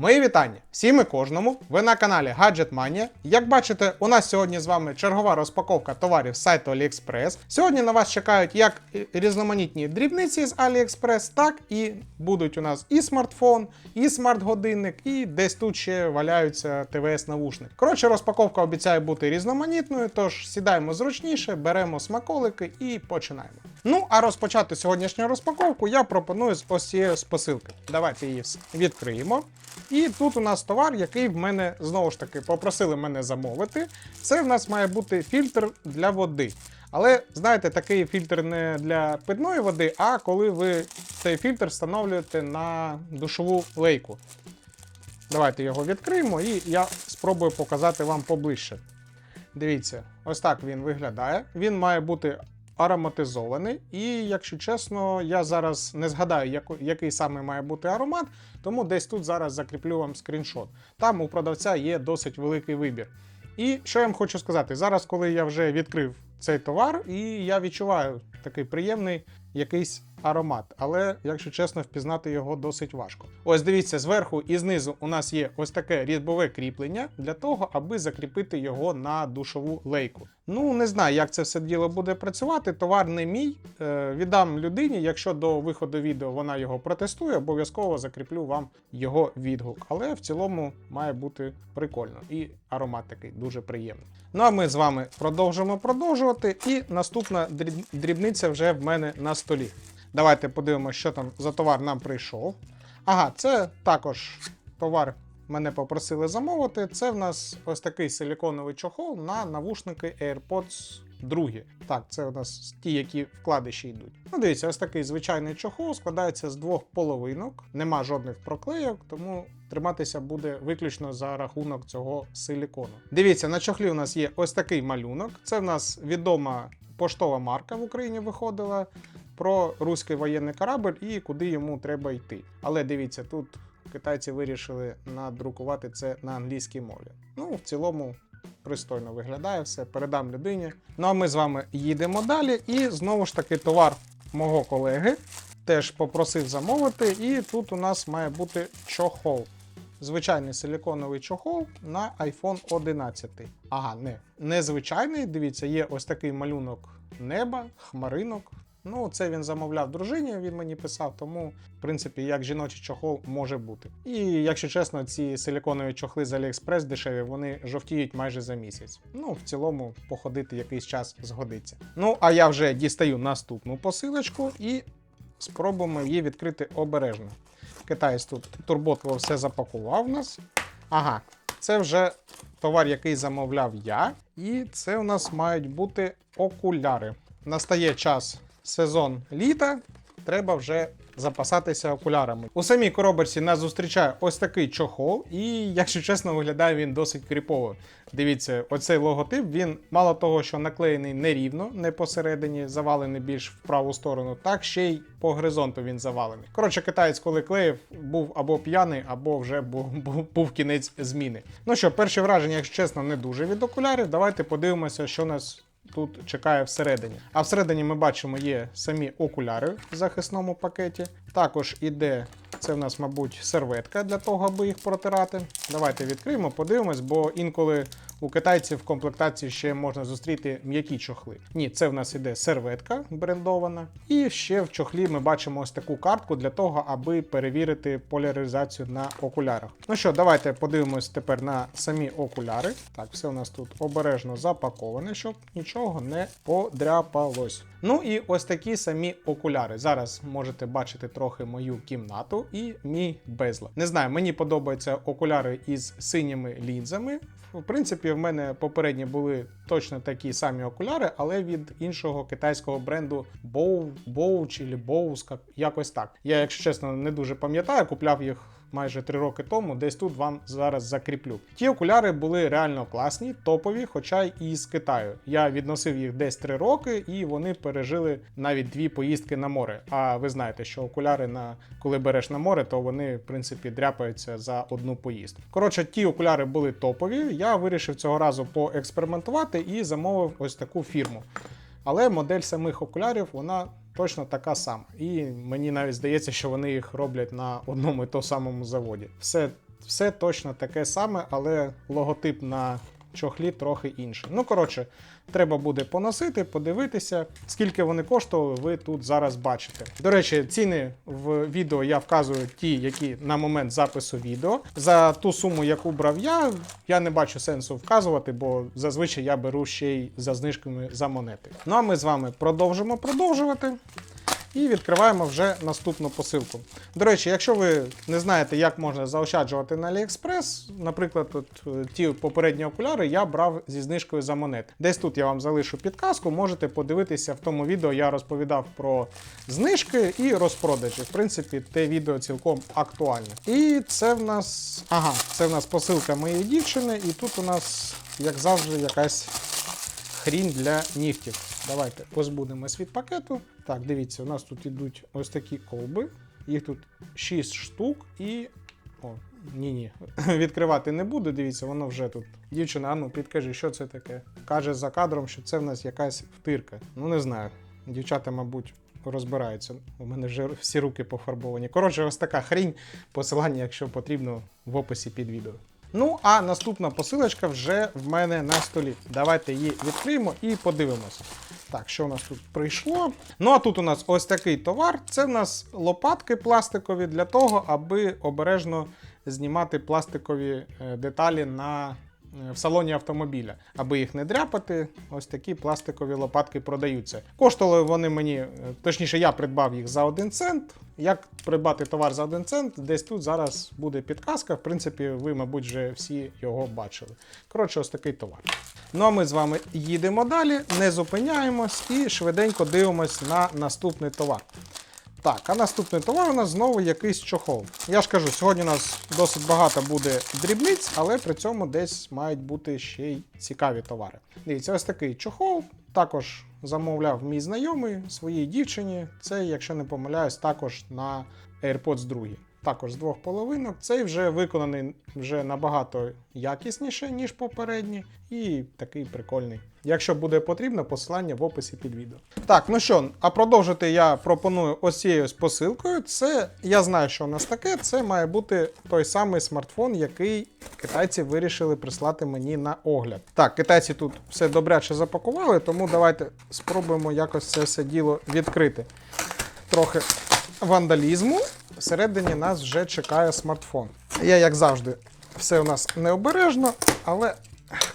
Мої вітання всім і кожному. Ви на каналі Gadget Mania. Як бачите, у нас сьогодні з вами чергова розпаковка товарів з сайту AliExpress. Сьогодні на вас чекають як різноманітні дрібниці з AliExpress, так і будуть у нас і смартфон, і смарт-годинник, і десь тут ще валяються ТВС-навушник. Коротше, розпаковка обіцяє бути різноманітною, тож сідаємо зручніше, беремо смаколики і починаємо. Ну, а розпочати сьогоднішню розпаковку я пропоную з ось цієї посилки. Давайте її відкриємо. І тут у нас товар, який в мене знову ж таки попросили мене замовити. Це в нас має бути фільтр для води. Але знаєте, такий фільтр не для питної води, а коли ви цей фільтр встановлюєте на душову лейку. Давайте його відкриємо і я спробую показати вам поближче. Дивіться, ось так він виглядає. Він має бути ароматизований. І, якщо чесно, я зараз не згадаю, який саме має бути аромат, тому десь тут зараз закріплю вам скріншот. Там у продавця є досить великий вибір. І що я вам хочу сказати, зараз, коли я вже відкрив цей товар, і я відчуваю такий приємний якийсь аромат, але, якщо чесно, впізнати його досить важко. Ось дивіться, зверху і знизу у нас є ось таке різьбове кріплення для того, аби закріпити його на душову лейку. Ну, не знаю, як це все діло буде працювати. Товар не мій. Е, віддам людині. Якщо до виходу відео вона його протестує, обов'язково закріплю вам його відгук. Але в цілому має бути прикольно і аромат такий дуже приємний. Ну а ми з вами продовжимо продовжувати. І наступна дрібниця вже в мене на столі. Давайте подивимося, що там за товар нам прийшов. Ага, це також товар мене попросили замовити. Це в нас ось такий силіконовий чохол на навушники AirPods 2. Так, це у нас ті, які вкладиші йдуть. Ну, дивіться, ось такий звичайний чохол складається з двох половинок, нема жодних проклейок, тому триматися буде виключно за рахунок цього силікону. Дивіться, на чохлі у нас є ось такий малюнок. Це в нас відома поштова марка в Україні виходила про руський воєнний корабль і куди йому треба йти. Але дивіться, тут китайці вирішили надрукувати це на англійській мові. Ну, в цілому. Пристойно виглядає все, передам людині. Ну а ми з вами їдемо далі. І знову ж таки товар мого колеги теж попросив замовити. І тут у нас має бути чохол. Звичайний силіконовий чохол на iPhone 11. Ага, не, не звичайний. Дивіться, є ось такий малюнок неба, хмаринок. Ну, це він замовляв дружині, він мені писав, тому, в принципі, як жіночий чохол може бути. І якщо чесно, ці силіконові чохли з AliExpress дешеві, вони жовтіють майже за місяць. Ну, в цілому, походити якийсь час згодиться. Ну, а я вже дістаю наступну посилочку і спробуємо її відкрити обережно. Китаєць тут турботливо все запакував нас. Ага, це вже товар, який замовляв я. І це у нас мають бути окуляри. Настає час сезон літа. Треба вже запасатися окулярами. У самій коробочці нас зустрічає ось такий чохол, і, якщо чесно, виглядає він досить кріпово. Дивіться, оцей логотип він мало того, що наклеєний нерівно, не посередині, завалений більш в праву сторону, так ще й по горизонту він завалений. Коротше, китаєць, коли клеїв, був або п'яний, або вже був, був, був кінець зміни. Ну що, перші враження, якщо чесно, не дуже від окулярів. Давайте подивимося, що нас тут чекає всередині. А всередині ми бачимо є самі окуляри в захисному пакеті. Також іде це в нас, мабуть, серветка для того, аби їх протирати. Давайте відкриємо, подивимось, бо інколи у китайців в комплектації ще можна зустріти м'які чохли. Ні, це в нас іде серветка брендована. І ще в чохлі ми бачимо ось таку картку для того, аби перевірити поляризацію на окулярах. Ну що, давайте подивимось тепер на самі окуляри. Так, все у нас тут обережно запаковане, щоб нічого не подряпалось. Ну і ось такі самі окуляри. Зараз можете бачити трохи мою кімнату і мій безлад. Не знаю, мені подобаються окуляри із синіми лінзами. В принципі, в мене попередні були точно такі самі окуляри, але від іншого китайського бренду Bow, Bow чи Bose, якось так. Я, якщо чесно, не дуже пам'ятаю, купляв їх майже 3 роки тому, десь тут вам зараз закріплю. Ті окуляри були реально класні, топові, хоча й з Китаю. Я відносив їх десь 3 роки, і вони пережили навіть дві поїздки на море. А ви знаєте, що окуляри на коли береш на море, то вони в принципі дряпаються за одну поїздку. Коротше, ті окуляри були топові. Я вирішив цього разу поекспериментувати і замовив ось таку фірму. Але модель самих окулярів вона точно така сама. І мені навіть здається, що вони їх роблять на одному і тому самому заводі. Все все точно таке саме, але логотип на чохлі трохи інший. Ну, коротше, треба буде поносити, подивитися, скільки вони коштували, ви тут зараз бачите. До речі, ціни в відео я вказую ті, які на момент запису відео. За ту суму, яку брав я, я не бачу сенсу вказувати, бо зазвичай я беру ще й за знижками за монети. Ну а ми з вами продовжимо продовжувати. І відкриваємо вже наступну посилку. До речі, якщо ви не знаєте, як можна заощаджувати на AliExpress, наприклад, от, е, ті попередні окуляри я брав зі знижкою за монети. Десь тут я вам залишу підказку, можете подивитися в тому відео. Я розповідав про знижки і розпродажі. В принципі, те відео цілком актуальне. І це в нас. Ага, це в нас посилка моєї дівчини, і тут у нас, як завжди, якась хрінь для нігтів. Давайте позбудемось від пакету. Так, дивіться, у нас тут ідуть ось такі колби. Їх тут 6 штук і. О, ні-ні. Відкривати не буду. Дивіться, воно вже тут. Дівчина, ну підкажи, що це таке? Каже за кадром, що це в нас якась втирка. Ну не знаю. Дівчата, мабуть, розбираються. У мене вже всі руки пофарбовані. Коротше, ось така хрінь. Посилання, якщо потрібно, в описі під відео. Ну, а наступна посилочка вже в мене на столі. Давайте її відкриємо і подивимося. Так, що у нас тут прийшло? Ну, а тут у нас ось такий товар. Це в нас лопатки пластикові для того, аби обережно знімати пластикові е, деталі на. Е, В салоні автомобіля, аби їх не дряпати, ось такі пластикові лопатки продаються. Коштували вони мені, е, точніше, я придбав їх за 1 цент. Як придбати товар за 1 цент, десь тут зараз буде підказка. В принципі, ви, мабуть, вже всі його бачили. Коротше, ось такий товар. Ну а ми з вами їдемо далі, не зупиняємось і швиденько дивимось на наступний товар. Так, а наступний товар у нас знову якийсь чохол. Я ж кажу, сьогодні у нас досить багато буде дрібниць, але при цьому десь мають бути ще й цікаві товари. Дивіться, ось такий чохол. Також замовляв мій знайомий своїй дівчині. Це, якщо не помиляюсь, також на AirPods 2. Також з двох половинок. Цей вже виконаний вже набагато якісніше, ніж попередній, і такий прикольний. Якщо буде потрібно, посилання в описі під відео. Так, ну що, а продовжити я пропоную ось цією посилкою. Це я знаю, що у нас таке. Це має бути той самий смартфон, який китайці вирішили прислати мені на огляд. Так, китайці тут все добряче запакували, тому давайте спробуємо якось це все діло відкрити. Трохи вандалізму. Всередині нас вже чекає смартфон. Я, як завжди, все у нас необережно, але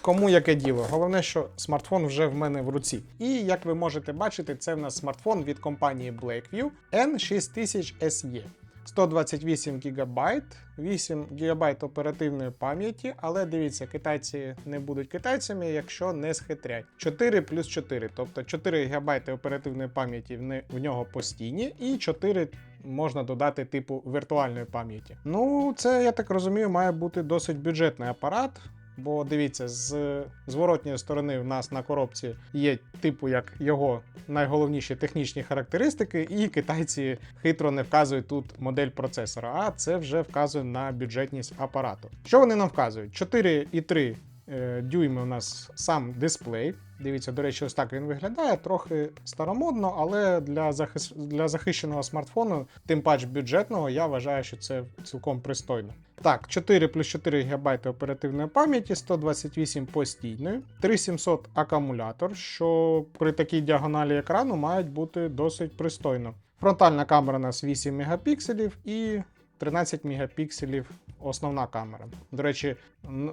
кому яке діло. Головне, що смартфон вже в мене в руці. І як ви можете бачити, це в нас смартфон від компанії Blackview N6000 SE. 128 ГБ, 8 ГБ оперативної пам'яті, але дивіться, китайці не будуть китайцями, якщо не схитрять. 4 плюс 4, тобто 4 ГБ оперативної пам'яті в нього постійні, і 4 можна додати типу віртуальної пам'яті. Ну, це я так розумію, має бути досить бюджетний апарат. Бо дивіться, з зворотньої сторони в нас на коробці є типу як його найголовніші технічні характеристики, і китайці хитро не вказують тут модель процесора, а це вже вказує на бюджетність апарату. Що вони нам вказують? 4,3 е, дюйми у нас сам дисплей. Дивіться, до речі, ось так він виглядає, трохи старомодно, але для, захис... для захищеного смартфону, тим пач бюджетного, я вважаю, що це цілком пристойно. Так, 4 плюс 4 ГБ оперативної пам'яті, 128 постійної, 3700 акумулятор, що при такій діагоналі екрану мають бути досить пристойно. Фронтальна камера у нас 8 мегапікселів і 13 мегапікселів основна камера. До речі,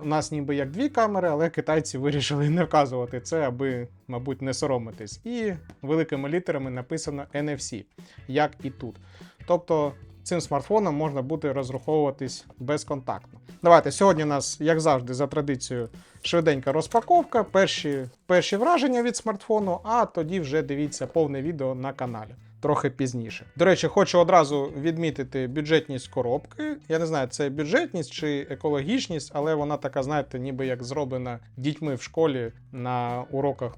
у нас ніби як дві камери, але китайці вирішили не вказувати це, аби, мабуть, не соромитись. І великими літерами написано NFC, як і тут. Тобто цим смартфоном можна буде розраховуватись безконтактно. Давайте сьогодні у нас, як завжди, за традицією, швиденька розпаковка, перші, перші враження від смартфону, а тоді вже дивіться повне відео на каналі. Трохи пізніше. До речі, хочу одразу відмітити бюджетність коробки. Я не знаю, це бюджетність чи екологічність, але вона така, знаєте, ніби як зроблена дітьми в школі на уроках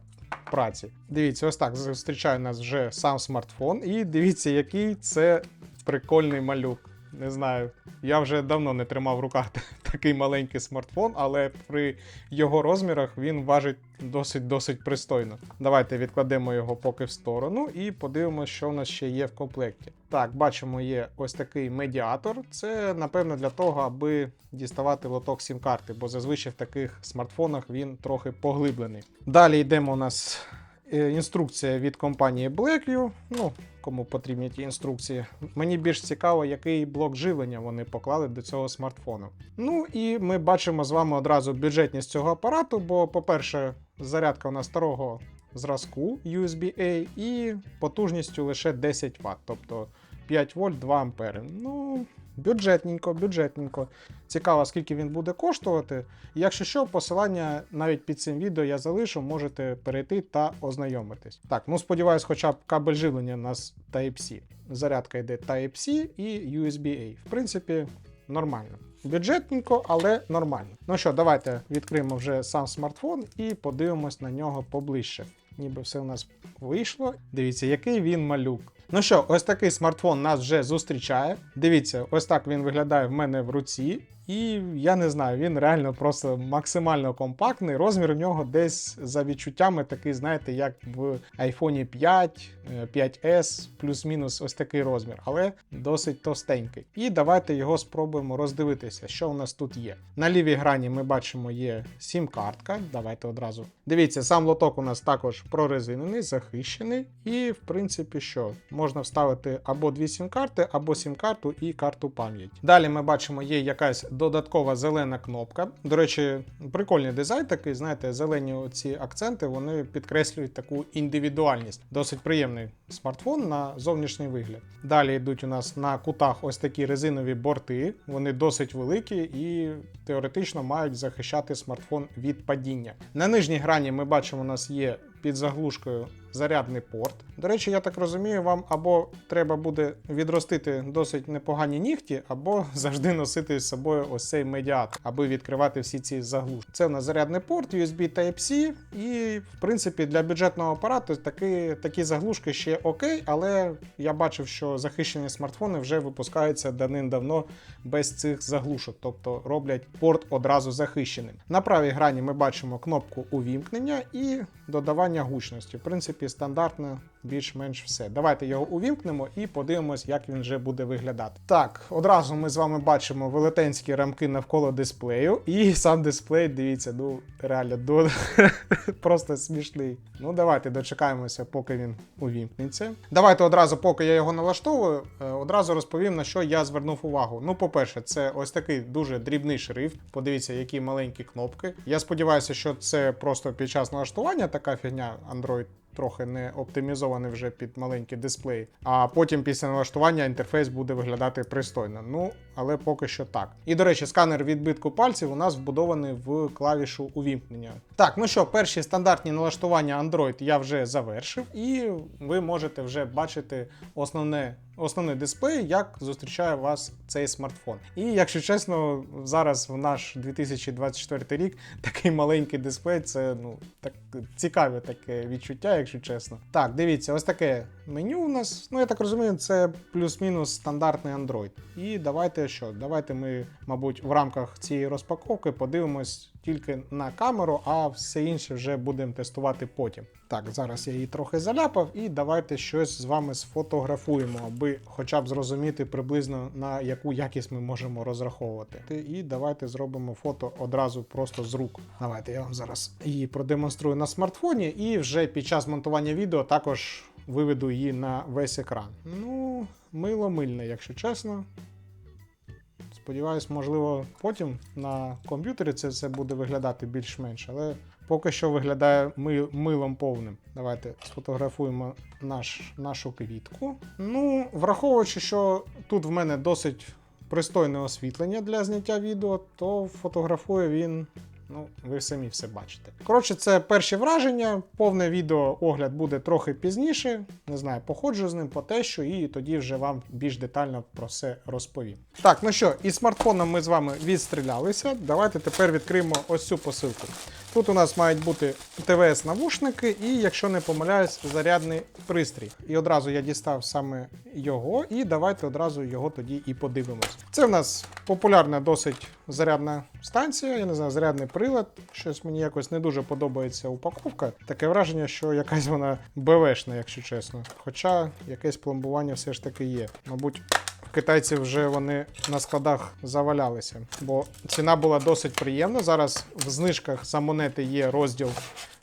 праці. Дивіться, ось так зустрічає нас вже сам смартфон, і дивіться, який це прикольний малюк. Не знаю. Я вже давно не тримав в руках такий маленький смартфон, але при його розмірах він важить досить досить пристойно. Давайте відкладемо його поки в сторону і подивимося, що в нас ще є в комплекті. Так, бачимо, є ось такий медіатор. Це напевно для того, аби діставати лоток сім-карти, бо зазвичай в таких смартфонах він трохи поглиблений. Далі йдемо у нас е, інструкція від компанії Blackview. Ну, кому потрібні ті інструкції. Мені більш цікаво, який блок живлення вони поклали до цього смартфону. Ну і ми бачимо з вами одразу бюджетність цього апарату, бо, по-перше, зарядка у нас старого зразку USB-A і потужністю лише 10 Вт, тобто 5 вольт 2 ампери. Ну, бюджетненько, бюджетненько. Цікаво, скільки він буде коштувати. Якщо що, посилання навіть під цим відео я залишу, можете перейти та ознайомитись. Так, ну сподіваюсь, хоча б кабель живлення у нас Type-C. Зарядка йде Type-C і USB-A. В принципі, нормально. Бюджетненько, але нормально. Ну що, давайте відкриємо вже сам смартфон і подивимось на нього поближче. Ніби все у нас вийшло. Дивіться, який він малюк. Ну що, ось такий смартфон нас вже зустрічає. Дивіться, ось так він виглядає в мене в руці. І я не знаю, він реально просто максимально компактний. Розмір у нього десь за відчуттями такий, знаєте, як в iPhone 5, е, 5S, плюс-мінус ось такий розмір, але досить товстенький. І давайте його спробуємо роздивитися, що у нас тут є. На лівій грані ми бачимо є сім-картка. Давайте одразу. Дивіться, сам лоток у нас також прорезинений, захищений. І, в принципі, що? Можна вставити або дві сім-карти, або сім-карту і карту пам'яті. Далі ми бачимо, є якась додаткова зелена кнопка. До речі, прикольний дизайн такий, знаєте, зелені ці акценти вони підкреслюють таку індивідуальність. Досить приємний смартфон на зовнішній вигляд. Далі йдуть у нас на кутах ось такі резинові борти. Вони досить великі і теоретично мають захищати смартфон від падіння. На нижній грані ми бачимо, у нас є під заглушкою зарядний порт. До речі, я так розумію, вам або треба буде відростити досить непогані нігті, або завжди носити з собою ось цей медіатор, аби відкривати всі ці заглушки. Це у нас зарядний порт, USB Type-C, і в принципі для бюджетного апарату такі, такі заглушки ще окей, але я бачив, що захищені смартфони вже випускаються давним-давно без цих заглушок, тобто роблять порт одразу захищеним. На правій грані ми бачимо кнопку увімкнення і додавання гучності. В принципі, стандартно більш-менш все. Давайте його увімкнемо і подивимось, як він вже буде виглядати. Так, одразу ми з вами бачимо велетенські рамки навколо дисплею, і сам дисплей, дивіться, ну реально до... просто смішний. Ну, давайте дочекаємося, поки він увімкнеться. Давайте одразу, поки я його налаштовую, е, одразу розповім, на що я звернув увагу. Ну, по-перше, це ось такий дуже дрібний шрифт. Подивіться, які маленькі кнопки. Я сподіваюся, що це просто під час налаштування така фігня Android. Трохи не оптимізований вже під маленький дисплей, а потім після налаштування інтерфейс буде виглядати пристойно. Ну, але поки що так. І до речі, сканер відбитку пальців у нас вбудований в клавішу увімкнення. Так, ну що, перші стандартні налаштування Android я вже завершив, і ви можете вже бачити основне. Основний дисплей, як зустрічає вас цей смартфон. І якщо чесно, зараз в наш 2024 рік такий маленький дисплей це ну так цікаве таке відчуття, якщо чесно. Так, дивіться, ось таке меню у нас. Ну я так розумію, це плюс-мінус стандартний Android. І давайте що? Давайте ми, мабуть, в рамках цієї розпаковки подивимось тільки на камеру, а все інше вже будемо тестувати потім. Так, зараз я її трохи заляпав, і давайте щось з вами сфотографуємо, аби хоча б зрозуміти приблизно на яку якість ми можемо розраховувати. І давайте зробимо фото одразу просто з рук. Давайте я вам зараз її продемонструю на смартфоні, і вже під час монтування відео також виведу її на весь екран. Ну, мило мильне, якщо чесно. Сподіваюсь, можливо, потім на комп'ютері це все буде виглядати більш-менш, але поки що виглядає ми- милом повним. Давайте сфотографуємо наш, нашу квітку. Ну, враховуючи, що тут в мене досить пристойне освітлення для зняття відео, то фотографує він. Ну, ви самі все бачите. Коротше, це перші враження. Повне відео огляд буде трохи пізніше. Не знаю, походжу з ним по те, що і тоді вже вам більш детально про все розповім. Так, ну що, із смартфоном ми з вами відстрілялися. Давайте тепер відкриємо ось цю посилку. Тут у нас мають бути ТВС-навушники і, якщо не помиляюсь, зарядний пристрій. І одразу я дістав саме його, і давайте одразу його тоді і подивимось. Це в нас популярна досить зарядна станція, я не знаю, зарядний прилад. Щось мені якось не дуже подобається упаковка. Таке враження, що якась вона БВшна, якщо чесно. Хоча якесь пломбування все ж таки є. Мабуть. Китайці вже вони на складах завалялися, бо ціна була досить приємна. Зараз в знижках за монети є розділ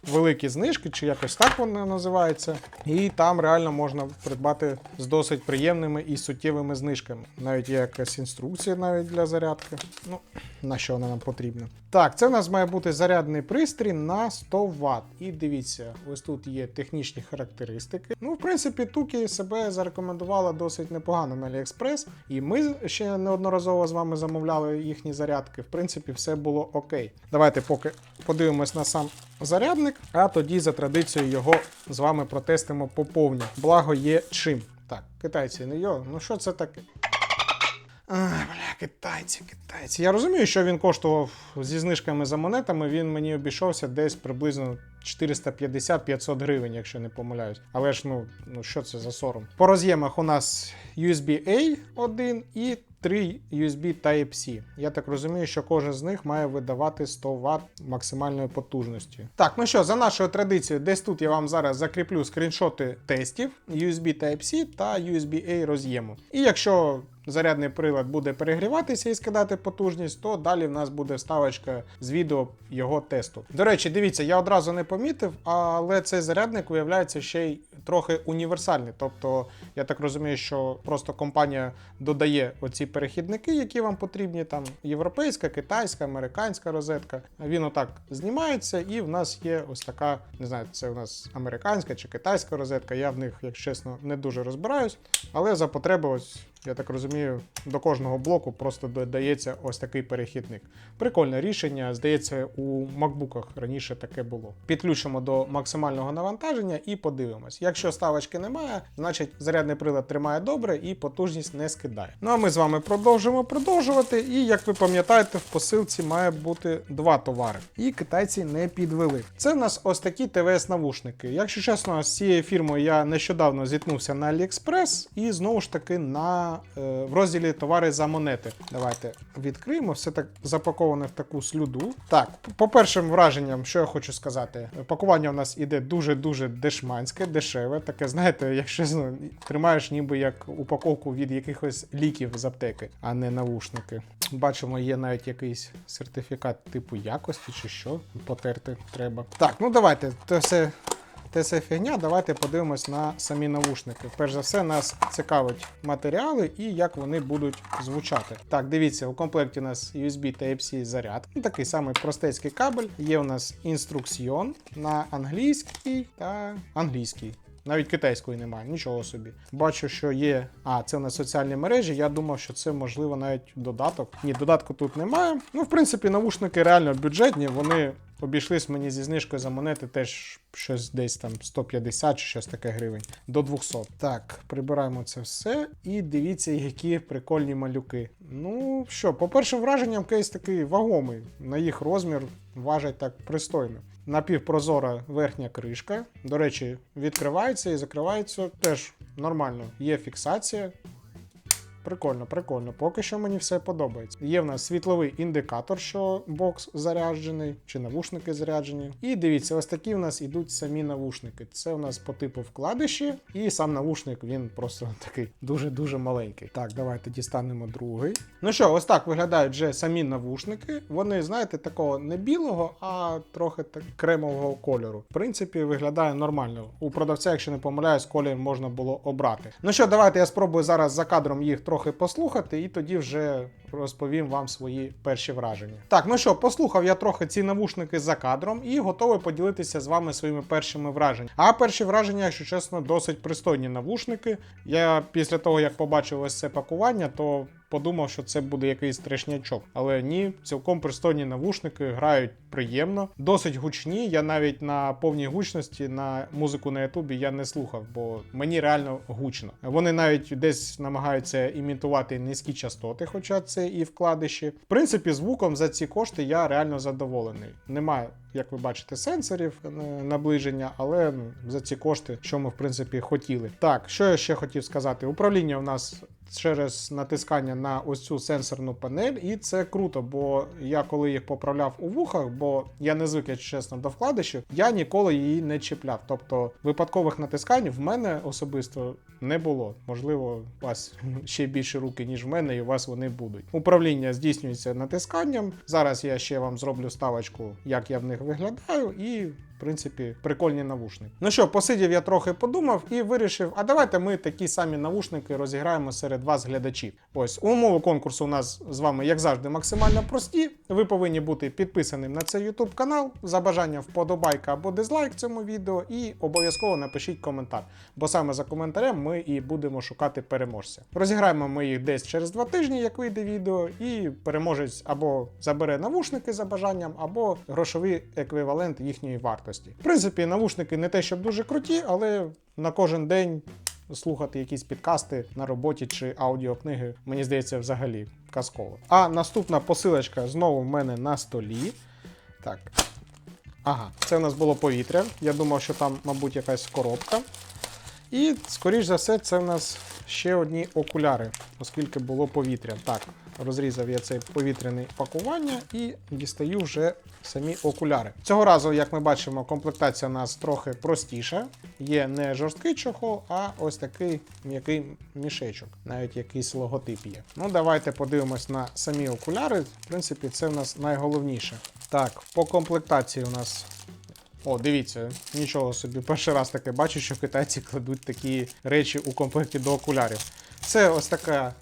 великі знижки, чи якось так воно називається. І там реально можна придбати з досить приємними і суттєвими знижками. Навіть є якась інструкція навіть для зарядки. Ну, на що вона нам потрібна. Так, це в нас має бути зарядний пристрій на 100 Вт. І дивіться, ось тут є технічні характеристики. Ну, в принципі, Тукі себе зарекомендувала досить непогано на AliExpress. І ми ще неодноразово з вами замовляли їхні зарядки. В принципі, все було окей. Давайте поки подивимось на сам зарядник, а тоді за традицією його з вами протестимо поповні. Благо є чим. Так, китайці, не йо, ну що це таке? Ай, бля, китайці, китайці. Я розумію, що він коштував зі знижками за монетами, він мені обійшовся десь приблизно 450-500 гривень, якщо не помиляюсь. Але ж ну, ну що це за сором? По роз'ємах у нас USB-A 1 і 3 USB Type-C. Я так розумію, що кожен з них має видавати 100 Вт максимальної потужності. Так, ну що, за нашою традицією, десь тут я вам зараз закріплю скріншоти тестів USB Type-C та USB-A роз'єму. І якщо зарядний прилад буде перегріватися і скидати потужність, то далі в нас буде вставочка з відео його тесту. До речі, дивіться, я одразу не помітив, але цей зарядник виявляється ще й трохи універсальний. Тобто, я так розумію, що просто компанія додає оці перехідники, які вам потрібні, там європейська, китайська, американська розетка. Він отак знімається, і в нас є ось така, не знаю, це у нас американська чи китайська розетка. Я в них, якщо чесно, не дуже розбираюсь, але за потреби ось. Я так розумію, до кожного блоку просто додається ось такий перехідник. Прикольне рішення. Здається, у макбуках раніше таке було. Підключимо до максимального навантаження і подивимось. Якщо ставочки немає, значить зарядний прилад тримає добре і потужність не скидає. Ну а ми з вами продовжимо продовжувати. І як ви пам'ятаєте, в посилці має бути два товари. І китайці не підвели. Це в нас ось такі ТВС-навушники. Якщо чесно, з цією фірмою я нещодавно зіткнувся на AliExpress і знову ж таки на е, в розділі товари за монети. Давайте відкриємо. Все так запаковане в таку слюду. Так, по першим враженням, що я хочу сказати, пакування у нас іде дуже-дуже дешманське, дешеве. Таке, знаєте, якщо ну, тримаєш ніби як упаковку від якихось ліків з аптеки, а не навушники. Бачимо, є навіть якийсь сертифікат типу якості чи що. Потерти треба. Так, ну давайте, це все те це фігня, давайте подивимось на самі навушники. Перш за все, нас цікавить матеріали і як вони будуть звучати. Так, дивіться, у комплекті у нас USB Type-C заряд. Такий самий простецький кабель. Є у нас інструкціон на англійський та англійський. Навіть китайської немає, нічого собі. Бачу, що є. А, це у нас соціальні мережі. Я думав, що це можливо навіть додаток. Ні, додатку тут немає. Ну, в принципі, навушники реально бюджетні, вони обійшлись мені зі знижкою за монети теж щось десь там 150 чи щось таке гривень до 200. Так, прибираємо це все. І дивіться, які прикольні малюки. Ну що, по першим враженням, кейс такий вагомий. На їх розмір важить так пристойно. Напівпрозора верхня кришка. До речі, відкривається і закривається теж нормально. Є фіксація. Прикольно, прикольно. Поки що мені все подобається. Є в нас світловий індикатор, що бокс заряджений, чи навушники заряджені. І дивіться, ось такі в нас ідуть самі навушники. Це у нас по типу вкладиші, і сам навушник він просто такий дуже-дуже маленький. Так, давайте дістанемо другий. Ну що, ось так виглядають вже самі навушники. Вони, знаєте, такого не білого, а трохи так кремового кольору. В принципі, виглядає нормально. У продавця, якщо не помиляюсь, колір можна було обрати. Ну що, давайте я спробую зараз за кадром їх трохи послухати, і тоді вже розповім вам свої перші враження. Так, ну що, послухав я трохи ці навушники за кадром і готовий поділитися з вами своїми першими враженнями. А перші враження, якщо чесно, досить пристойні навушники. Я після того, як побачив ось це пакування, то подумав, що це буде якийсь трешнячок. Але ні, цілком пристойні навушники грають приємно, досить гучні. Я навіть на повній гучності на музику на Ютубі я не слухав, бо мені реально гучно. Вони навіть десь намагаються імітувати низькі частоти, хоча це і вкладиші. В принципі, звуком за ці кошти я реально задоволений. Немає, як ви бачите, сенсорів наближення, але за ці кошти, що ми в принципі хотіли. Так, що я ще хотів сказати? Управління у нас. Через натискання на ось цю сенсорну панель, і це круто, бо я коли їх поправляв у вухах, бо я не звик, якщо чесно, до вкладишів, я ніколи її не чіпляв. Тобто випадкових натискань в мене особисто не було. Можливо, у вас ще більше руки, ніж в мене, і у вас вони будуть. Управління здійснюється натисканням. Зараз я ще вам зроблю ставочку, як я в них виглядаю, і принципі, прикольні навушники. Ну що, посидів я трохи подумав і вирішив: а давайте ми такі самі навушники розіграємо серед вас, глядачів. Ось умови конкурсу у нас з вами, як завжди, максимально прості. Ви повинні бути підписаним на цей YouTube канал, за бажанням вподобайка або дизлайк цьому відео, і обов'язково напишіть коментар, бо саме за коментарем ми і будемо шукати переможця. Розіграємо ми їх десь через два тижні, як вийде відео, і переможець або забере навушники за бажанням, або грошовий еквівалент їхньої вартості. В принципі, навушники не те, щоб дуже круті, але на кожен день слухати якісь підкасти на роботі чи аудіокниги, мені здається, взагалі казково. А наступна посилочка знову в мене на столі. Так. Ага, це у нас було повітря. Я думав, що там, мабуть, якась коробка. І, скоріш за все, це в нас ще одні окуляри, оскільки було повітря. Так, розрізав я це повітряне пакування і дістаю вже самі окуляри. Цього разу, як ми бачимо, комплектація у нас трохи простіша. Є не жорсткий чохол, а ось такий м'який мішечок, навіть якийсь логотип є. Ну, давайте подивимось на самі окуляри. В принципі, це в нас найголовніше. Так, по комплектації у нас о, дивіться, нічого собі. Перший раз таке бачу, що китайці кладуть такі речі у комплекті до окулярів. Це ось така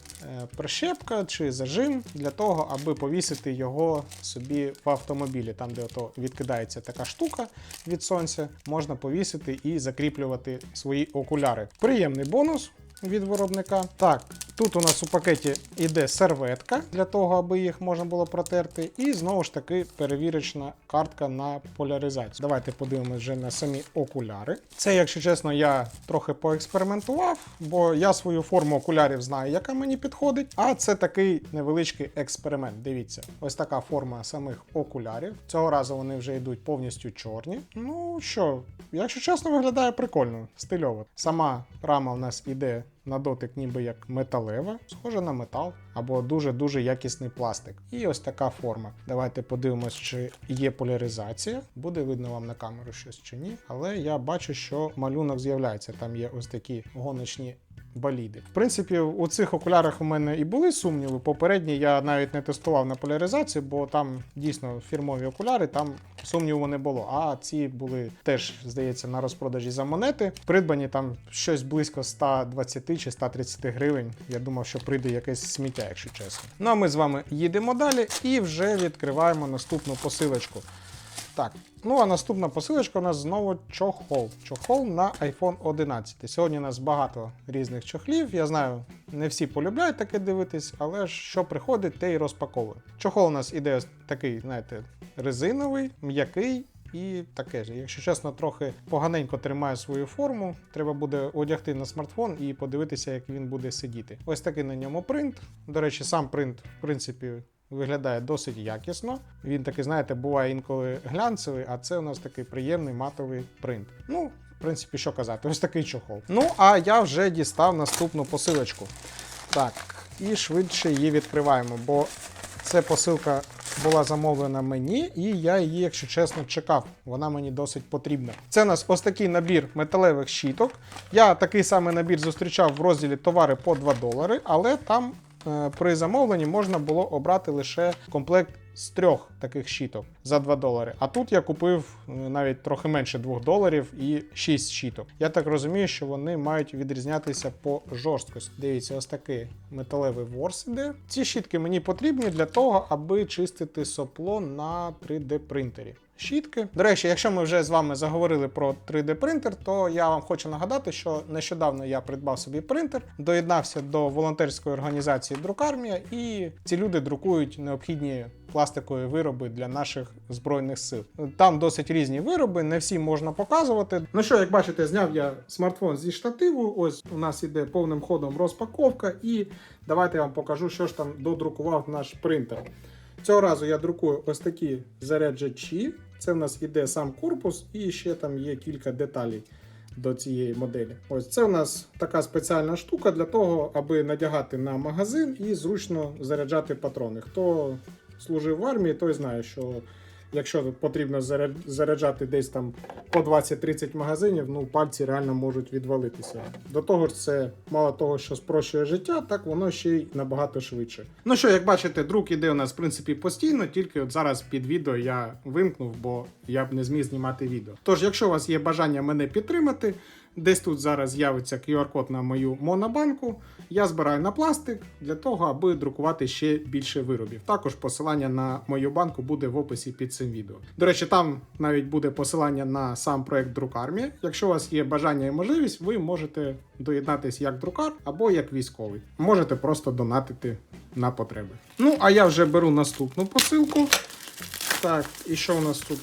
прищепка чи зажим для того, аби повісити його собі в автомобілі. Там, де ото відкидається така штука від сонця, можна повісити і закріплювати свої окуляри. Приємний бонус. Від виробника. Так, тут у нас у пакеті йде серветка для того, аби їх можна було протерти. І знову ж таки перевірочна картка на поляризацію. Давайте подивимось вже на самі окуляри. Це, якщо чесно, я трохи поекспериментував, бо я свою форму окулярів знаю, яка мені підходить. А це такий невеличкий експеримент. Дивіться, ось така форма самих окулярів. Цього разу вони вже йдуть повністю чорні. Ну що, якщо чесно, виглядає прикольно, стильово. Сама рама у нас іде на дотик, ніби як металева, схожа на метал, або дуже-дуже якісний пластик. І ось така форма. Давайте подивимось, чи є поляризація. Буде видно вам на камеру щось чи ні. Але я бачу, що малюнок з'являється. Там є ось такі гоночні. Боліди. В принципі, у цих окулярах у мене і були сумніви. Попередні я навіть не тестував на поляризацію, бо там дійсно фірмові окуляри, там сумніву не було. А ці були теж, здається, на розпродажі за монети. Придбані там щось близько 120 чи 130 гривень. Я думав, що прийде якесь сміття, якщо чесно. Ну а ми з вами їдемо далі і вже відкриваємо наступну посилочку. Так, ну а наступна посилочка у нас знову чохол. Чохол на iPhone 11. Сьогодні у нас багато різних чохлів. Я знаю, не всі полюбляють таке дивитись, але що приходить, те й розпаковує. Чохол у нас іде такий, знаєте, резиновий, м'який. І таке ж, якщо чесно, трохи поганенько тримає свою форму. Треба буде одягти на смартфон і подивитися, як він буде сидіти. Ось такий на ньому принт. До речі, сам принт, в принципі, виглядає досить якісно. Він такий, знаєте, буває інколи глянцевий, а це у нас такий приємний матовий принт. Ну, в принципі, що казати, ось такий чохол. Ну, а я вже дістав наступну посилочку. Так, і швидше її відкриваємо, бо це посилка була замовлена мені, і я її, якщо чесно, чекав. Вона мені досить потрібна. Це у нас ось такий набір металевих щіток. Я такий самий набір зустрічав в розділі товари по 2 долари, але там при замовленні можна було обрати лише комплект з трьох таких щіток за 2 долари. А тут я купив е, навіть трохи менше 2 доларів і 6 щіток. Я так розумію, що вони мають відрізнятися по жорсткості. Дивіться, ось такий металевий ворс іде. Ці щітки мені потрібні для того, аби чистити сопло на 3D принтері. Щітки. До речі, якщо ми вже з вами заговорили про 3D принтер, то я вам хочу нагадати, що нещодавно я придбав собі принтер, доєднався до волонтерської організації Друкармія, і ці люди друкують необхідні пластикові вироби для наших збройних сил. Там досить різні вироби, не всі можна показувати. Ну що, як бачите, зняв я смартфон зі штативу. Ось у нас іде повним ходом розпаковка, і давайте я вам покажу, що ж там додрукував наш принтер. Цього разу я друкую ось такі заряджачі. Це в нас іде сам корпус, і ще там є кілька деталей до цієї моделі. Ось це у нас така спеціальна штука для того, аби надягати на магазин і зручно заряджати патрони. Хто служив в армії, той знає, що якщо потрібно заряджати десь там по 20-30 магазинів, ну пальці реально можуть відвалитися. До того ж, це мало того, що спрощує життя, так воно ще й набагато швидше. Ну що, як бачите, друк іде у нас в принципі постійно, тільки от зараз під відео я вимкнув, бо я б не зміг знімати відео. Тож, якщо у вас є бажання мене підтримати, десь тут зараз з'явиться QR-код на мою монобанку. Я збираю на пластик для того, аби друкувати ще більше виробів. Також посилання на мою банку буде в описі під цим відео. До речі, там навіть буде посилання на сам проект Друкармія. Якщо у вас є бажання і можливість, ви можете доєднатися як друкар або як військовий. Можете просто донатити на потреби. Ну, а я вже беру наступну посилку. Так, і що у нас тут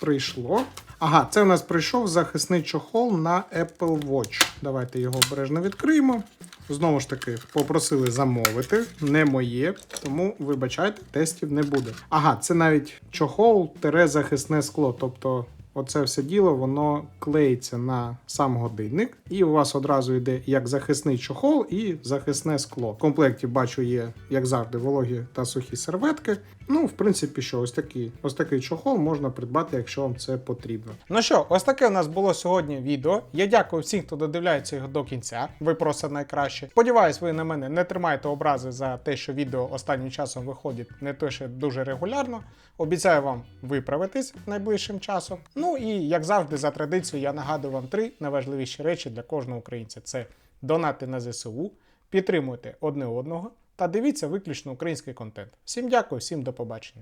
прийшло? Ага, це у нас прийшов захисний чохол на Apple Watch. Давайте його обережно відкриємо. Знову ж таки, попросили замовити, не моє, тому вибачайте, тестів не буде. Ага, це навіть чохол тере захисне скло. Тобто, оце все діло воно клеїться на сам годинник, і у вас одразу йде як захисний чохол і захисне скло. В комплекті бачу є, як завжди, вологі та сухі серветки. Ну, в принципі, що ось такий, ось такий чохол можна придбати, якщо вам це потрібно. Ну що, ось таке у нас було сьогодні відео. Я дякую всім, хто додивляється його до кінця. Ви просто найкраще. Сподіваюсь, ви на мене не тримаєте образи за те, що відео останнім часом виходить не те, що дуже регулярно. Обіцяю вам виправитись найближчим часом. Ну і як завжди, за традицією, я нагадую вам три найважливіші речі для кожного українця: це донати на ЗСУ, підтримуйте одне одного та дивіться виключно український контент. Всім дякую, всім до побачення.